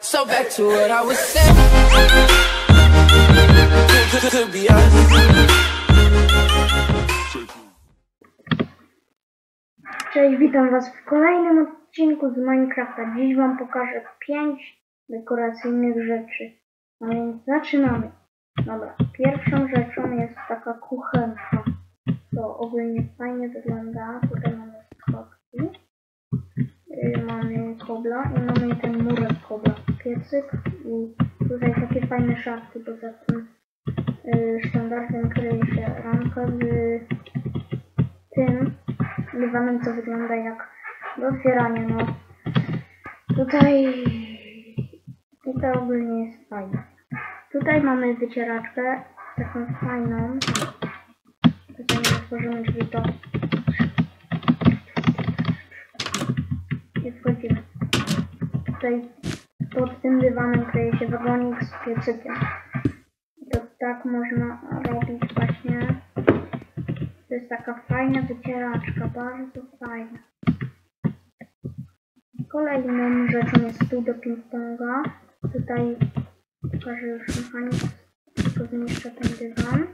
So back to what I was saying. Cześć, witam Was w kolejnym odcinku z Minecrafta. Dziś Wam pokażę 5 dekoracyjnych rzeczy. No więc zaczynamy. Dobra, pierwszą rzeczą jest taka kuchenka. To ogólnie fajnie wygląda. Tutaj mamy mamy kobla i mamy ten murek kobla. Piecyk i tutaj takie fajne szafki. Poza tym yy, sztandarem kryje się ramka z tym dywanem, co wygląda jak do otwierania, no. Tutaj to ogólnie jest fajne. Tutaj mamy wycieraczkę, taką fajną. Tutaj otworzymy drzwi, to wchodzimy. Tutaj pod tym dywanem kryje się wagonik z piecykiem. To tak można robić właśnie to jest taka fajna wycieraczka, bardzo fajna. Kolejną rzeczą jest stół do ping-ponga. Tutaj pokażę już mechanizm, tylko zniszczę ten dywan.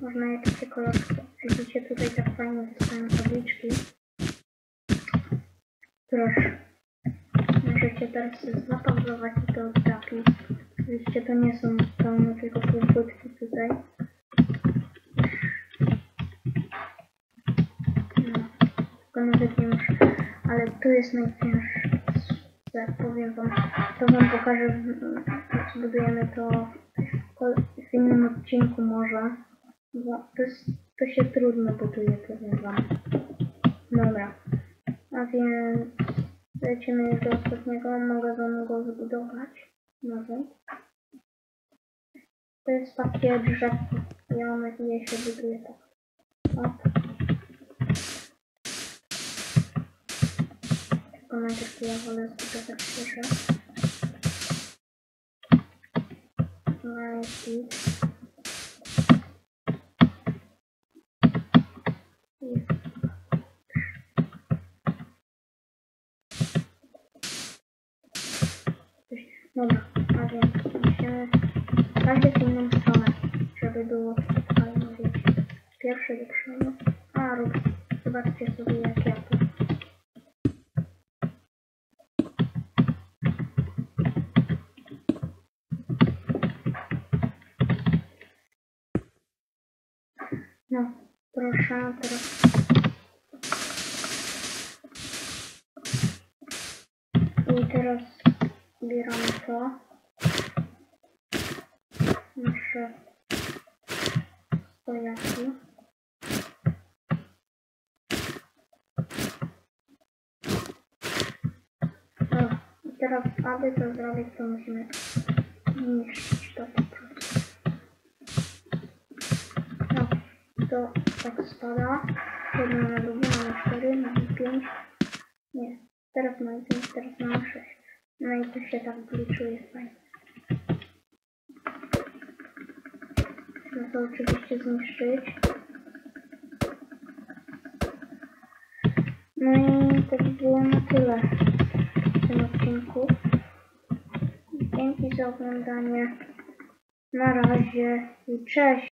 Można jakieś kolorki. Widzicie, tutaj tak fajnie wystają tabliczki. Proszę. Możecie teraz zapauzować i to oddapić. Oczywiście to nie są pełne, tylko półpłytki tutaj. No, nawet nie muszę. Ale to jest najcięższe. Powiem wam, to wam pokażę, jak zbudujemy to w innym odcinku może. To, jest, to się trudno buduje, powiem wam. Dobra. A więc lecimy do ostatniego. Wam go zbudować. Nawet. To jest takie drzewko. I ono je się buduje tak. Op. Tylko najpierw ja wolę zbudować świeże. No git. I- Dobra, a więc musimy każdy w inną stronę, żeby było fajnie, wiecie. Pierwszy do przodu, a rób, zobaczcie sobie jak ja to. No, proszę, teraz I teraz zbieramy to. Nasze stojaki. O, i teraz aby to zrobić, to musimy zniszczyć to po prostu. No, to tak spada. Jedno na drugie, mamy 4, mamy 5. Nie, teraz mamy 5, teraz mamy 6. No i to się tak gliczuje fajnie. Trzeba to oczywiście zniszczyć. No i to by było na tyle w tym odcinku. Dzięki za oglądanie. Na razie i cześć.